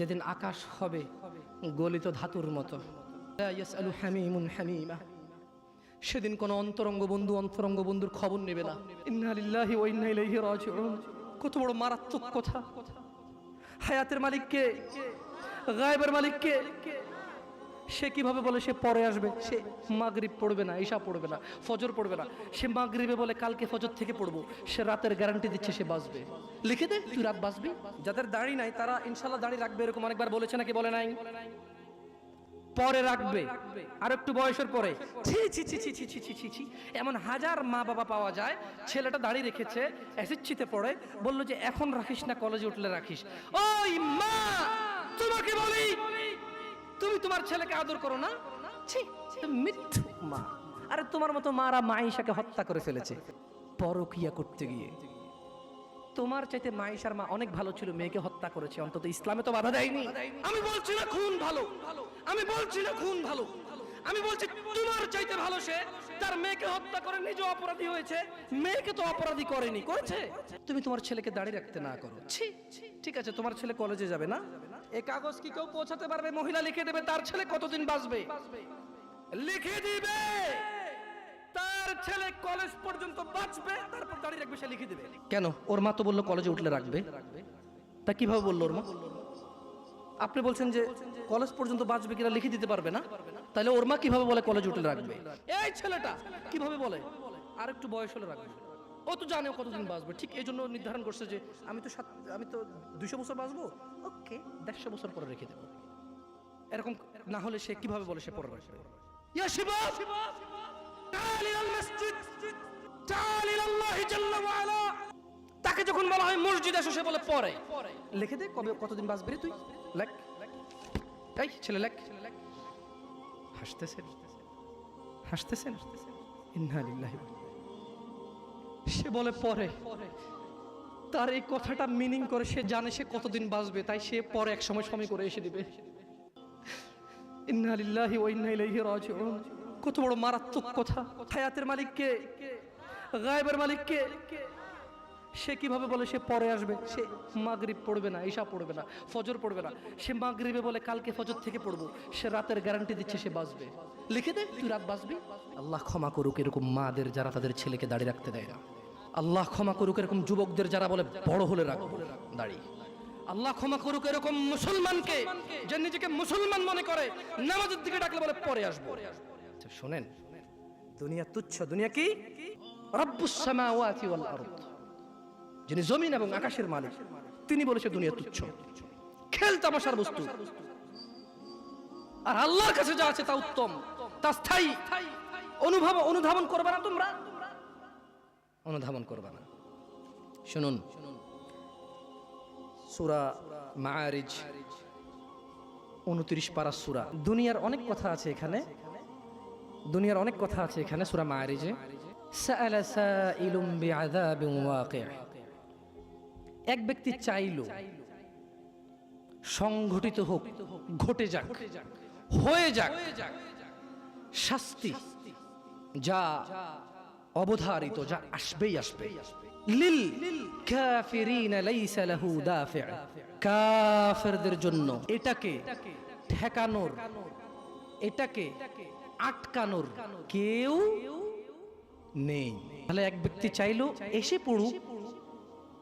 যেদিন আকাশ হবে গলিত ধাতুর মতো। সেদিন কোনো অন্তরঙ্গ বন্ধু অন্তরঙ্গ বন্ধুর খবর নেবে না। কত বড় মারাত্মক কথা। হায়াতের মালিককে, গায়েবের মালিককে সে কীভাবে বলে সে পরে আসবে? সে মাগরিব পড়বে না, ঈশা পড়বে না, ফজর পড়বে না। সে মাগরিবে বলে কালকে ফজর থেকে পড়ব, সে রাতের গ্যারান্টি দিচ্ছে সে বাঁচবে। লিখে দে, তুই রাত বাঁচবি? যাদের দাড়ি নাই, তারা ইনশাল্লাহ দাড়ি রাখবে, এরকম অনেকবার বলেছে নাকি বলে নাই? পরে রাখবে, আর একটু বয়সের পরে। এমন হাজার মা বাবা পাওয়া যায়, ছেলেটা দাঁড়িয়ে রেখেছে অ্যাসিচ্ছিতে পড়ে, বলল যে, এখন রাখিস না, কলেজে উঠলে রাখিস। ওই মা, তোমাকে বলি তুমি তোমার ছেলেকে আদর করো না? মিথ্যু। মা আরে তোমার মতো মারা মাইশাকে হত্যা করে ফেলেছে। পরকিয়া করতে গিয়ে। তোমার চাইতে মাইশার মা অনেক ভালো ছিল, মেয়েকে হত্যা করেছে। অন্তত ইসলামে তো বাধা দেয়নি। আমি বলছি না খুন ভালো। আমি বলছি না খুন ভালো। আমি বলছি তোমার চাইতে ভালো সে তার মেয়েকে হত্যা করে নিজে অপরাধী হয়েছে। মেয়েকে তো অপরাধী করেনি। করেছে? তুমি তোমার ছেলেকে দাঁড়িয়ে রাখতে না করো। ঠিক আছে, তোমার ছেলে কলেজে যাবে না? এই কাগজ কি কেউ পৌঁছাতে পারবে? মহিলা লিখে দেবে, তার ছেলে কতদিন বাঁচবে? লিখে দিবে! তার ছেলে কলেজ পর্যন্ত বাঁচবে, তারপর দাঁড়িয়ে রাখবে, সে লিখে দেবে। কেন? ওর মা তো বলল কলেজে উঠলে রাখবে। তা কীভাবে বলল ওর মা? আপনি বলছেন যে কলেজ পর্যন্ত বাঁচবে কিনা লিখে দিতে পারবে না? তাহলে ওর মা কীভাবে বলে কলেজ হোটেল রাখবে? এই ছেলেটা, কীভাবে বলে? আর একটু বয়স হলে রাখবে। ও তো জানে কতদিন বাঁচবে। ঠিক এই জন্য নির্ধারণ করছে যে আমি তো সাত, আমি তো দুশো বছর বাঁচবো। ওকে, দেড়শো বছর পরে রেখে দেবো। এরকম না হলে সে কীভাবে বলে সে পরে রাখবে তাকে যখন বলা হয় মসজিদ আসো সে বলে পরে। লিখে দে কবে, কতদিন বাঁচবে তুই? লেখ। এই ছেলে, লেখ। হাসতেছেন? হাসতেছেন? ইন্না লিল্লাহি সে বলে, পরে। তার এই কথাটা মিনিং করে সে জানে সে কতদিন বাঁচবে, তাই সে পরে এক সময় সময় করে এসে দিবে। ইন্না লিল্লাহি ওয়া ইন্না ইলাইহি রাজিউন। কত বড় মারাত্মক কথা। হায়াতের মালিককে, গায়েবের মালিককে সে কীভাবে বলে সে পরে আসবে? সে মাগরিব পড়বে না ঈশা পড়বে না ফজর পড়বে না। সে মাগরিবে বলে কালকে ফজর থেকে পড়ব। সে রাতের গ্যারান্টি দিচ্ছে সে বাঁচবে। লিখে দে তুই রাত বাঁচবি? আল্লাহ ক্ষমা করুক এরকম মাদের যারা তাদের ছেলেকে দাঁড়িয়ে রাখতে দেয় না। আল্লাহ ক্ষমা করুক এরকম যুবকদের যারা বলে বড় হলে রাখব। দাঁড়িয়ে আল্লাহ ক্ষমা করুক এরকম মুসলমানকে যে নিজেকে মুসলমান মনে করে নামাজের দিকে ডাকলে বলে পরে আসব। আচ্ছা, শোনেন। দুনিয়া তুচ্ছ দুনিয়া কি? রব্বুস সামাওয়াতি ওয়াল আরদ। যিনি জমিন এবং আকাশের মালিক তিনি বলেছে দুনিয়া তুচ্ছ খেল তামাশার বস্তু আর আল্লাহর কাছে যা আছে তা উত্তম তা স্থায়ী অনুভব অনুধাবন করবে না তোমরা অনুধাবন করবে না শুনুন সুরা মায়ারিজ উনত্রিশ পারা সুরা দুনিয়ার অনেক কথা আছে এখানে দুনিয়ার অনেক কথা আছে এখানে সুরা মায়ারিজে سأل سائل بعذاب واقع এক ব্যক্তি চাইল সংঘটিত হোক ঘটে যাক হয়ে যাক শাস্তি যা অবধারিত যা আসবেই আসবে। লিল কাফিরিন লাইসা লাহু দাফি কাফিরদের জন্য এটাকে ঠেকানোর এটাকে আটকানোর কেউ নেই। তাহলে এক ব্যক্তি চাইলো এসে পড়ুক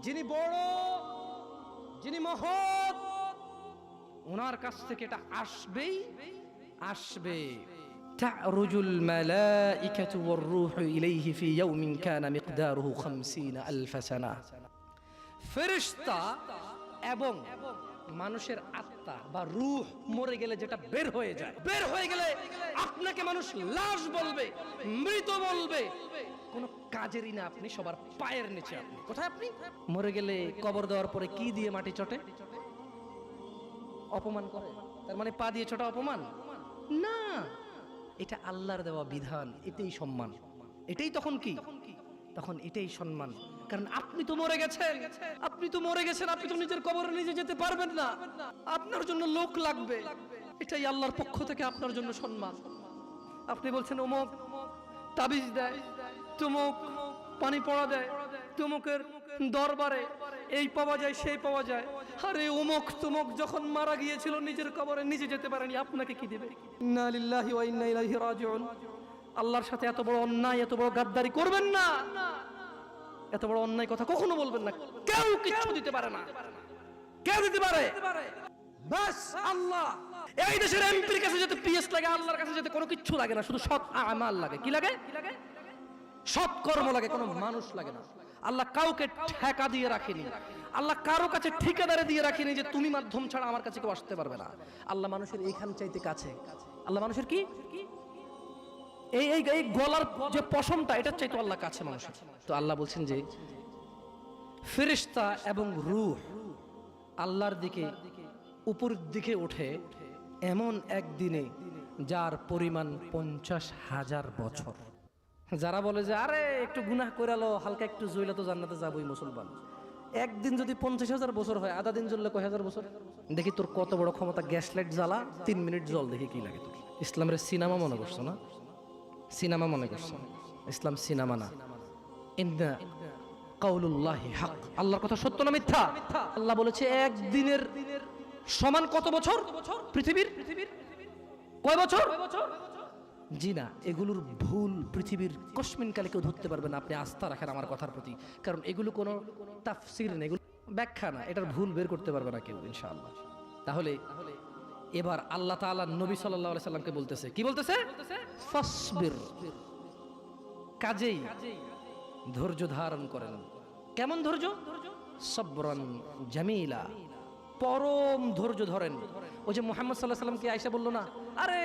যিনি বড় যিনি মহৎ ওনার কাছ থেকে এটা আসবেই আসবে تعرج الملائكة والروح إليه في يوم كان مقداره خمسين ألف سنة ফেরিস্তা এবং মানুষের আত্মা বা রূহ মরে গেলে যেটা বের হয়ে যায় বের হয়ে গেলে আপনাকে মানুষ লাশ বলবে মৃত বলবে কোনো কাজেরই না আপনি, সবার পায়ের নিচে আপনি। কোথায় আপনি? মরে গেলে কবর দেওয়ার পরে কি দিয়ে মাটি চটে? অপমান করে। তার মানে পা দিয়ে ছোটা অপমান? না। এটা আল্লাহর দেওয়া বিধান, এটাই সম্মান। এটাই তখন কি? তখন এটাই সম্মান। কারণ আপনি তো মরে গেছেন। আপনি তো মরে গেছেন, আপনি তো নিজের কবরে নিজে যেতে পারবেন না। আপনার জন্য লোক লাগবে। এটাই আল্লাহর পক্ষ থেকে আপনার জন্য সম্মান। আপনি বলছেন অমুক তাবিজ দেয়। তুমুক পানি পড়া দেয়, তুমুকের দরবারে এই পাওয়া যায়, সেই পাওয়া যায়। আরে অমুক তুমুক যখন মারা গিয়েছিল নিজের কবরে, নিজে যেতে পারেনি, আপনাকে কি দেবে? আল্লাহর সাথে এত বড় অন্যায়, এত বড় গাদ্দারি করবেন না। এত বড় অন্যায় কথা কখনো বলবেন না। কেউ কিচ্ছু দিতে পারে না। কেউ দিতে পারে। বাস আল্লাহ। এই দেশের এমপির কাছে যেতে পিএস লাগে, আল্লাহর কাছে যেতে কোনো কিচ্ছু লাগে না, শুধু সৎ আমাল লাগে। কি লাগে? সৎ কর্ম লাগে, কোনো মানুষ লাগে না। আল্লাহ কাউকে ঠেকা দিয়ে রাখেনি। আল্লাহ কারও কাছে ঠিকাদারে দিয়ে রাখেনি যে তুমি মাধ্যম ছাড়া আমার কাছে কেউ আসতে পারবে না। আল্লাহ মানুষের এইখান চাইতে কাছে। আল্লাহ মানুষের কি? এই এই এই গলার যে পশমটা, এটার চাইতে আল্লাহ কাছে মানুষের। তো আল্লাহ বলছেন যে ফেরিস্তা এবং রূহ আল্লাহর দিকে উপর দিকে ওঠে এমন একদিনে যার পরিমাণ পঞ্চাশ হাজার বছর। যারা বলে যে, আরে, একটু গুনাহ করে লো হালকা একটু জইলে তো জান্নাতে যাবই মুসলমান। একদিন যদি পঞ্চাশ হাজার বছর হয়, আধা দিন জ্বললে কয় হাজার বছর? দেখি তোর কত বড় ক্ষমতা গ্যাস লাইট জ্বালা, তিন মিনিট জল, দেখি কি লাগে তোর। ইসলামের সিনেমা মনে করছ না? সিনেমা মনে করছ? ইসলাম সিনেমা না। আল্লাহর কথা সত্য না মিথ্যা? আল্লাহ বলেছে, একদিনের সমান কত বছর? পৃথিবীর পৃথিবীর? কয় বছর? জি না, এগুলোর ভুল পৃথিবীর কসমিন কালে কেউ ধরতে পারবে না, আপনি আস্থা রাখেন আমার কথার প্রতি। কারণ এগুলো কোনো তাফসির নেই, এগুলো ব্যাখ্যা না, এটার ভুল বের করতে পারবে না কেউ, ইনশাআল্লাহ। তাহলে এবার আল্লাহ তাআলা নবী আলাইহি সাল্লামকে বলতেছে, কি বলতেছে? কাজেই ধৈর্য ধারণ করেন। কেমন ধৈর্য? সব্রন জামিলা, পরম ধৈর্য ধরেন। ওই যে মোহাম্মদ সাল্লাহ সাল্লামকে আয়সা বলল না, আরে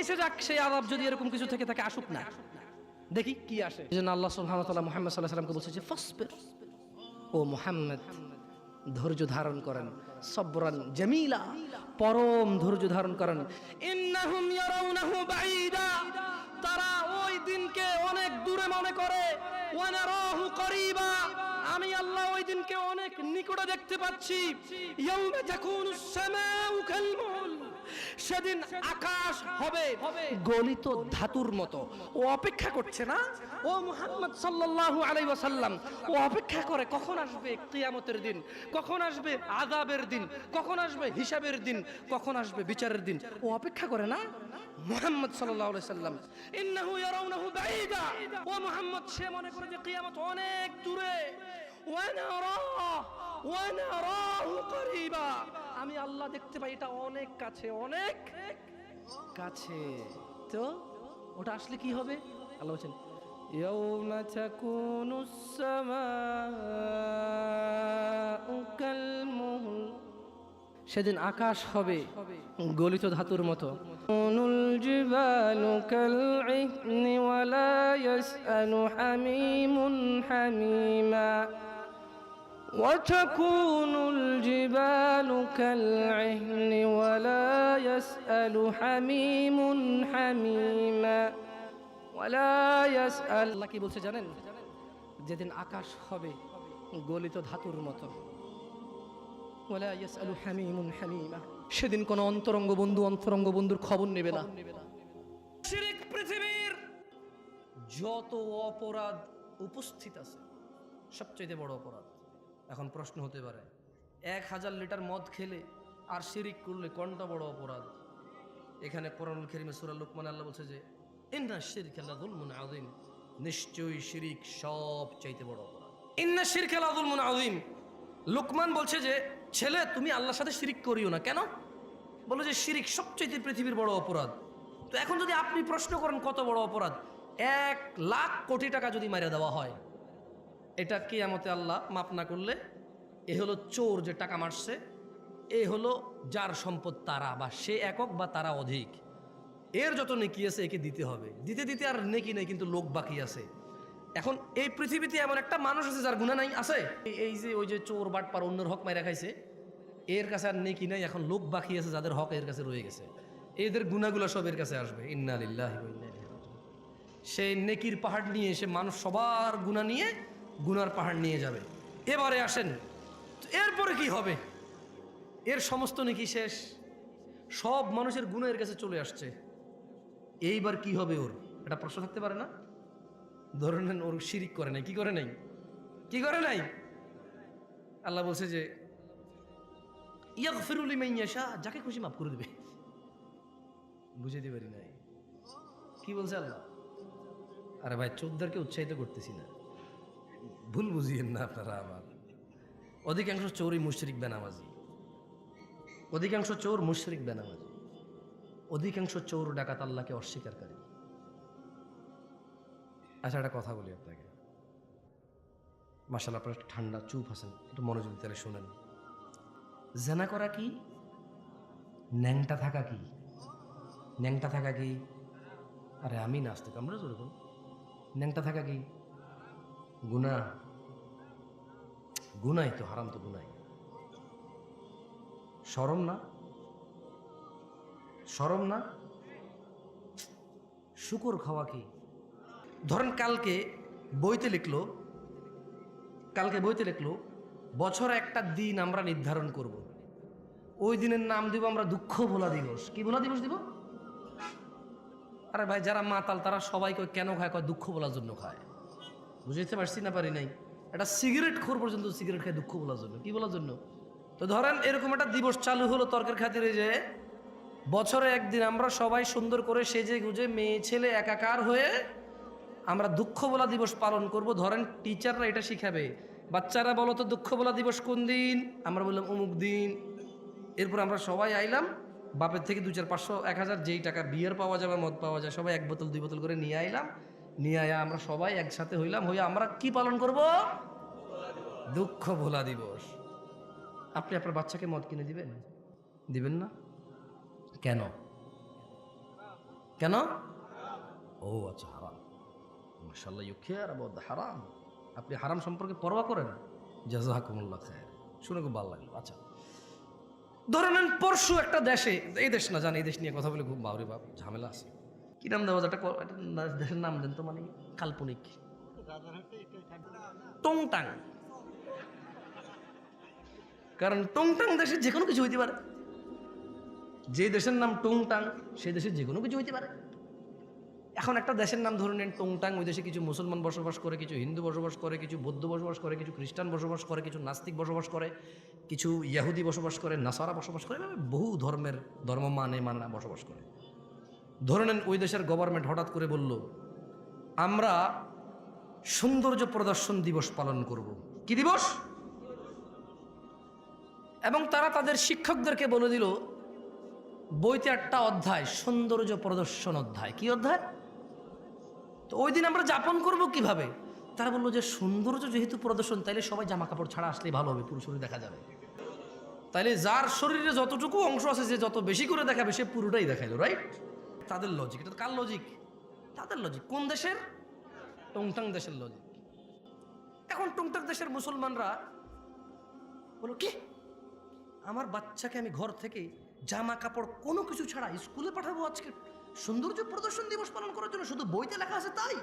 এসে যাক, সেই আলাপ যদি এরকম কিছু থেকে থাকে, আসুক না। দেখি কি আসে। জন্য আল্লাহ সুবহানাহু ওয়া তাআলা মুহাম্মদ সাল্লাল্লাহু আলাইহি বলছে যে ও মুহাম্মদ, ধৈর্য ধারণ করেন, সবরান, জামিলা, পরম ধৈর্য ধারণ করেন। ইন্নাহুম ইয়ারাউনাহু বাঈদা, তারা ওই দিনকে অনেক দূরে মনে করে ওয়ানারাহু করিবা। আমি আল্লাহ ওই দিনকে অনেক নিকটে দেখতে পাচ্ছি। ইয়াউমা তাকুনুস সামাউ কালমুল সেদিন আকাশ হবে গলিত ধাতুর মতো। ও অপেক্ষা করছে না? ও মুহাম্মদ সাল্লাল্লাহু আলাইহি ওয়াসাল্লাম ও অপেক্ষা করে কখন আসবে কিয়ামতের দিন? কখন আসবে আযাবের দিন? কখন আসবে হিসাবের দিন? কখন আসবে বিচারের দিন? ও অপেক্ষা করে না? মুহাম্মদ সাল্লাল্লাহু আলাইহি সাল্লাম ইন্নাহু ইয়ারাউনাহু বাঈদা। ও মুহাম্মদ সে মনে করে যে কিয়ামত অনেক দূরে। আমি আল্লাহ দেখতে পাই এটা অনেক কাছে অনেক কাছে তো ওটা আসলে কি হবে আল্লাহ বলছেন يوم تكون السماء كالمهل সেদিন আকাশ হবে গলিত ধাতুর মতো নুল জিবালু কালইহন ওয়ালা ইয়াসআলু হামিমুন হামিমা وتكون الجبال كالعهن ولا يسأل حميم حميما ولا يسأل আল্লাহ কি বলছে জানেন যেদিন আকাশ হবে গলিত ধাতুর মতো ওয়ালা ইয়াসআলু হামিমুন হামিমা সেদিন কোন অন্তরঙ্গ বন্ধু অন্তরঙ্গ বন্ধুর খবর নেবে না শিরিক পৃথিবীর যত অপরাধ উপস্থিত আছে সবচেয়ে বড় অপরাধ এখন প্রশ্ন হতে পারে, এক হাজার লিটার মদ খেলে আর শিরিক করলে কোনটা বড় অপরাধ? এখানে কোরআনুল কারীমে সূরা লুকমান আল্লাহ বলছে যে, ইন্না শিরকা লাযুলমুন আযীম। নিশ্চয়ই শিরিক সব চাইতে বড় অপরাধ। ইন্না শিরকা লাযুলমুন আযীম। লুকমান বলছে যে, ছেলে, তুমি আল্লাহর সাথে শিরিক করিও না। কেন? বলো যে, শিরিক সবচাইতে পৃথিবীর বড় অপরাধ। তো এখন যদি আপনি প্রশ্ন করেন কত বড় অপরাধ? এক লাখ কোটি টাকা যদি মারা দেওয়া হয় এটা কিয়ামতে আল্লাহ মাপ না করলে এ হলো চোর যে টাকা মারছে, এ হলো যার সম্পদ তারা বা সে একক বা তারা অধিক। এর যত নেকি আছে একে দিতে হবে। দিতে দিতে আর নেকি নেই, কিন্তু লোক বাকি আছে। এখন এই পৃথিবীতে এমন একটা মানুষ আছে যার গুণা নাই, আছে? এই- যে ওই যে চোর, বাটপার, অন্যের হক মাইরা খাইছে, এর কাছে আর নেকি নাই, এখন লোক বাকি আছে যাদের হক এর কাছে রয়ে গেছে। এদের গুণাগুলো সব এর কাছে আসবে। ইন্না লিল্লাহি ওয়া ইন্না ইলাইহি রাজিউন। সেই নেকির পাহাড় নিয়ে এসে মানুষ সবার গুণা নিয়ে গুনার পাহাড় নিয়ে যাবে। এবারে আসেন এরপরে কি হবে? এর সমস্ত নাকি শেষ। সব মানুষের গুণা এর কাছে চলে আসছে। এইবার কি হবে ওর? এটা প্রশ্ন থাকতে পারে না? ধরে নেন ওর শিরিক করে নাই, কি করে নাই? কি করে নাই? আল্লাহ বলছে যে ইয়াগফিরুল মাইয়াশা যাকে খুশি মাফ করে দেবে। বুঝাইতে পারি নাই। কি বলছে আল্লাহ? আরে ভাই চোদ্দারকে উৎসাহিত করতেছি না। ভুল বুঝিয়েন না আপনারা আমার। অধিকাংশ চোরই মুশরিক বেনামাজি। অধিকাংশ চোর মুশরিক বেনামাজি। অধিকাংশ চোর ডাকাত আল্লাহকে অস্বীকারী। আচ্ছা একটা কথা বলি আপনাকে। মাসাল আপনার ঠান্ডা চুপ আছেন, একটু মনোযোগ তাহলে শোনেন। জেনা করা কি? ন্যাংটা থাকা কি? ন্যাংটা থাকা কি? আরে আমি নাস্তিক, আমরা যেরকম। ন্যাংটা থাকা কি? গুনা গুনাই তো হারাম তো গুনাই সরম না? সরম না? শুকর খাওয়া কি? ধরেন কালকে বইতে লিখলো, কালকে বইতে লিখলো, বছর একটা দিন আমরা নির্ধারণ করব। ওই দিনের নাম দিব আমরা দুঃখ ভোলা দিবস। কি ভোলা দিবস দিব? আরে ভাই, যারা মাতাল, তারা সবাই কয় কেন খায়? কয়, দুঃখ বলার জন্য খায়। বুঝতে পারছি না, পারি নাই। একটা সিগারেট খোর পর্যন্ত সিগারেট খায় দুঃখ বলার জন্য। কি বলার জন্য? তো ধরেন এরকম একটা দিবস চালু হলো তর্কের খাতিরে যে, বছরে একদিন আমরা সবাই সুন্দর করে সেজে গুজে মেয়ে ছেলে একাকার হয়ে আমরা দুঃখ বলা দিবস পালন করব। ধরেন টিচাররা এটা শিখাবে, বাচ্চারা বলো তো দুঃখ বলা দিবস কোন দিন? আমরা বললাম অমুক দিন। এরপর আমরা সবাই আইলাম, বাপের থেকে দু চার পাঁচশো, এক হাজার যেই টাকা বিয়ার পাওয়া যাবে মদ পাওয়া যায়, সবাই এক বোতল, দুই বোতল করে নিয়ে আইলাম। নিয়ে আয়া, আমরা সবাই একসাথে হইলাম, হইয়া আমরা কি পালন করব? দুঃখ ভোলা দিবস। আপনি আপনার বাচ্চাকে মদ কিনে দিবেন? দিবেন না? কেন? কেন? ও আচ্ছা হারাম। মাসাল্লাহ কেয়ার অ্যাবাউট হারাম। আপনি হারাম সম্পর্কে পরোয়া করেন? জাজাকুমুল্লাহ খায়ের শুনে খুব ভালো লাগল। আচ্ছা। ধরে নেন, পরশু একটা দেশে, এই দেশ না জানি, এই দেশ নিয়ে কথা বলে খুব বাবরে বাপ ঝামেলা আছে। কি নাম দেওয়া? একটা দেশের নাম দেন তো মানে কাল্পনিক। টংটাং। কারণ টংটাং দেশে যে কোনো কিছু হইতে পারে। যে দেশের নাম টংটাং সেই দেশে যে কোনো কিছু হইতে পারে। এখন একটা দেশের নাম ধরে নেন টংটাং, ওই দেশে কিছু মুসলমান বসবাস করে, কিছু হিন্দু বসবাস করে, কিছু বৌদ্ধ বসবাস করে, কিছু খ্রিস্টান বসবাস করে, কিছু নাস্তিক বসবাস করে, কিছু ইয়াহুদি বসবাস করে, নাসারা বসবাস করে বহু ধর্মের, ধর্ম মানে মানে বসবাস করে। ধরে নেন ওই দেশের গভর্নমেন্ট হঠাৎ করে বলল, আমরা সৌন্দর্য প্রদর্শন দিবস পালন করব। কি দিবস? এবং তারা তাদের শিক্ষকদেরকে বলে দিল, বইতে একটা অধ্যায়, সৌন্দর্য প্রদর্শন অধ্যায়। কি অধ্যায়? তো ওই দিন আমরা যাপন করব কীভাবে? তারা বলল যে, সৌন্দর্য যেহেতু প্রদর্শন, তাইলে সবাই জামা কাপড় ছাড়া আসলেই ভালো হবে পুরো শরীর দেখা যাবে। তাইলে যার শরীরে যতটুকু অংশ আছে, যে যত বেশি করে দেখাবে, সে পুরোটাই দেখাইলো রাইট তাদের লজিক এটা কার লজিক তাদের লজিক কোন দেশের? টংটাং দেশের লজিক এখন টংটাং দেশের মুসলমানরা বলো, কি? আমার বাচ্চাকে আমি ঘর থেকে জামা কাপড় কোনো কিছু ছাড়া স্কুলে পাঠাবো আজকে? সৌন্দর্য প্রদর্শন দিবস পালন করার জন্য শুধু বইতে লেখা আছে তাই?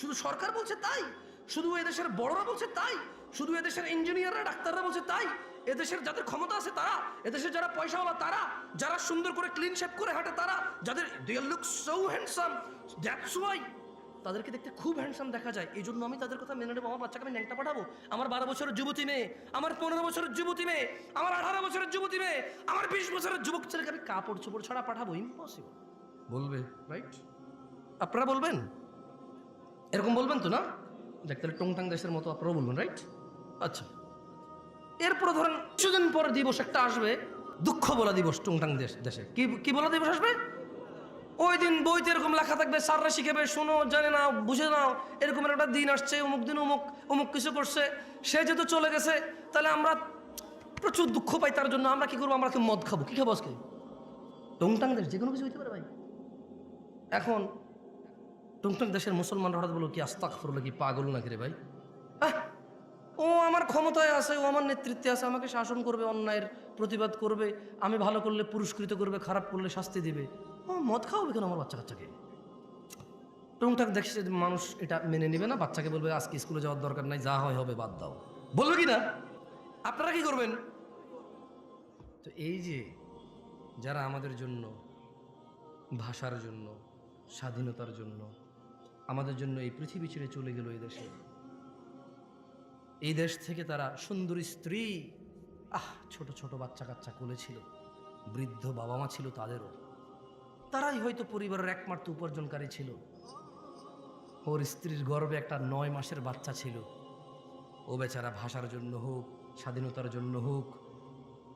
শুধু সরকার বলছে তাই? শুধু এদেশের বড়রা বলছে তাই? শুধু এদেশের ইঞ্জিনিয়াররা ডাক্তাররা বলছে তাই? এদেশের যাদের ক্ষমতা আছে তারা এদেশের যারা পয়সাওয়ালা তারা যারা সুন্দর করে ক্লিন শেপ করে হাঁটে তারা যাদের they look so handsome that's why তাদেরকে দেখতে খুব হ্যান্ডসাম দেখা যায়। এই জন্য আমি তাদের কথা মেনে নেব আমার বাচ্চাকে আমি ন্যাংটা পাঠাবো। আমার বারো বছরের যুবতী মেয়ে আমার পনেরো বছরের যুবতী মেয়ে আমার আঠারো বছরের যুবতী মেয়ে আমার বিশ বছরের যুবক ছেলেকে আমি কাপড় চোপড় ছাড়া পাঠাবো ইম্পসিবল বলবে। রাইট আপনারা বলবেন? এরকম বলবেন তো না? দেখ তাহলে টংটাং দেশের মতো আপনারাও বলবেন রাইট আচ্ছা। এরপরে ধরেন কিছুদিন পরে দিবস একটা আসবে দুঃখ বলা দিবস টুংটাং দেশ দেশে। কি কি বলা দিবস আসবে? ওই দিন বইতে এরকম লেখা থাকবে স্যাররা শিখাবে শোনো জানে না বুঝে নাও এরকম একটা দিন আসছে অমুক দিন অমুক অমুক কিছু করছে। সে যেহেতু চলে গেছে তাহলে আমরা প্রচুর দুঃখ পাই তার জন্য আমরা কি করব? আমরা কি মদ খাব? কি খাব আজকে? টুংটাং দেশ যে কোনো কিছু হইতে পারে ভাই। এখন টুংটাং দেশের মুসলমানরা হঠাৎ বলো কি আস্তাক ফরলো কি পাগল নাকি রে ভাই? আহ, ও আমার ক্ষমতায় আছে, ও আমার নেতৃত্বে আছে, আমাকে শাসন করবে, অন্যায়ের প্রতিবাদ করবে, আমি ভালো করলে, পুরস্কৃত করবে, খারাপ করলে শাস্তি দিবে। ও, মদ খাওয়াবে কেন আমার বাচ্চা কাচ্চাকে টুংটাক দেখছে মানুষ এটা মেনে নেবে না, বাচ্চাকে বলবে, আজকে স্কুলে যাওয়ার দরকার নাই, যা হয় হবে, বাদ দাও। বলবে কি না? আপনারা কি করবেন? তো এই যে যারা আমাদের জন্য, ভাষার জন্য, স্বাধীনতার জন্য, আমাদের জন্য এই পৃথিবী ছেড়ে চলে গেল এই দেশে এই দেশ থেকে তারা সুন্দরী স্ত্রী। আহ, ছোট ছোট বাচ্চা কাচ্চা কোলে ছিল। বৃদ্ধ বাবা মা ছিল তাদেরও। তারাই হয়তো পরিবারের একমাত্র উপার্জনকারী ছিল। ওর স্ত্রীর গর্ভে একটা নয় মাসের বাচ্চা ছিল। ও বেচারা ভাষার জন্য হোক, স্বাধীনতার জন্য হোক,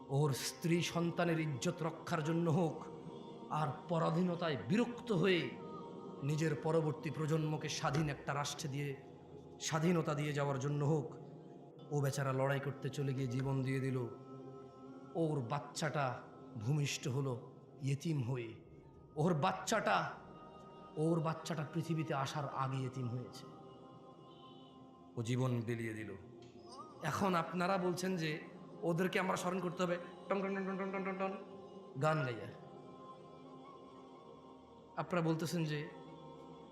ওর স্ত্রী সন্তানের ইজ্জত রক্ষার জন্য হোক, আর পরাধীনতায় বিরক্ত হয়ে নিজের পরবর্তী প্রজন্মকে স্বাধীন একটা রাষ্ট্রে দিয়ে, স্বাধীনতা দিয়ে যাওয়ার জন্য হোক ও বেচারা লড়াই করতে চলে গিয়ে জীবন দিয়ে দিল। ওর বাচ্চাটা ভূমিষ্ঠ হলো, ইয়েতিম হয়ে। ওর বাচ্চাটা ওর বাচ্চাটা পৃথিবীতে আসার আগে এতিম হয়েছে। ও জীবন বেলিয়ে দিল। এখন আপনারা বলছেন যে ওদেরকে আমরা স্মরণ করতে হবে। টন টন টন টন টন টন টন। গান গাইয়া। আপনারা বলতেছেন যে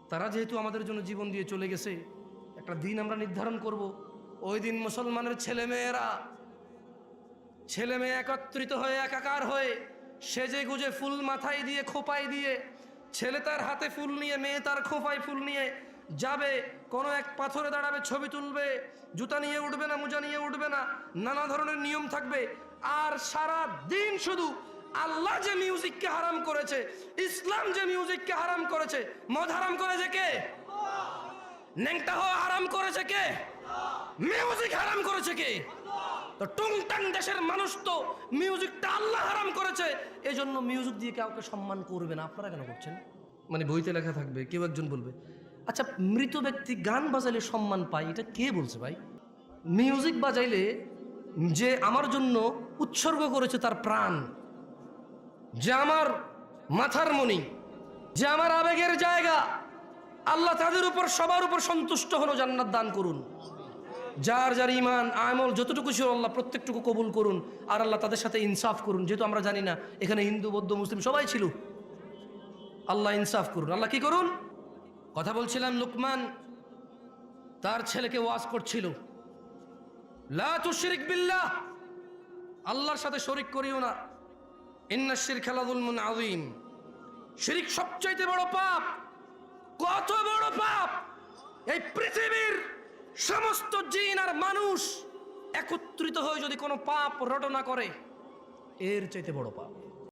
তারা যেহেতু আমাদের জন্য জীবন দিয়ে চলে গেছে, একটা দিন আমরা নির্ধারণ করব। ওই দিন মুসলমানের ছেলে মেয়েরা ছেলে মেয়ে একত্রিত হয়ে, একাকার হয়ে সেজে গুজে ফুল মাথায় দিয়ে, খোপায় দিয়ে ছেলে তার হাতে ফুল নিয়ে, মেয়ে তার খোপায় ফুল নিয়ে যাবে, কোনো এক পাথরে দাঁড়াবে, ছবি তুলবে, জুতা নিয়ে উঠবে না, মোজা নিয়ে উঠবে না, নানা ধরনের নিয়ম থাকবে। আর সারা দিন শুধু আল্লাহ যে মিউজিককে হারাম করেছে, ইসলাম যে মিউজিককে হারাম করেছে, মদ হারাম করেছে কে? ন্যাংটা হারাম করেছে কে? মিউজিক হারাম করেছে কে? তো টুংটাং দেশের মানুষ তো মিউজিকটা আল্লাহ হারাম করেছে। এই জন্য মিউজিক দিয়ে কাউকে সম্মান করবে না। আপনারা কেন করছেন? মানে বইতে লেখা থাকবে কেউ একজন বলবে। আচ্ছা মৃত ব্যক্তি গান বাজাইলে সম্মান পায় এটা কে বলছে ভাই? মিউজিক বাজাইলে যে আমার জন্য উৎসর্গ করেছে তার প্রাণ যে আমার মাথার মণি যে আমার আবেগের জায়গা আল্লাহ তাদের উপর সবার উপর সন্তুষ্ট হলো জান্নাত দান করুন। যার যার ইমান আমল যতটুকু ছিল আল্লাহ প্রত্যেকটুকু কবুল করুন, আর আল্লাহ তাদের সাথে ইনসাফ করুন। যেহেতু আমরা জানি না, এখানে হিন্দু, বৌদ্ধ, মুসলিম সবাই ছিল। আল্লাহ ইনসাফ করুন। আল্লাহ কি করুন? কথা বলছিলাম, লুকমান তার ছেলেকে ওয়াজ করছিল। বিল্লাহ, আল্লাহর সাথে শরিক করিও না। ইন্নাশির খেলাদুল মুন আযীম। শিরিক সবচাইতে বড় পাপ। কত বড় পাপ? এই পৃথিবীর সমস্ত জিন আর মানুষ একত্রিত হয়ে যদি কোনো পাপ রটনা করে, এর চাইতে বড় পাপ।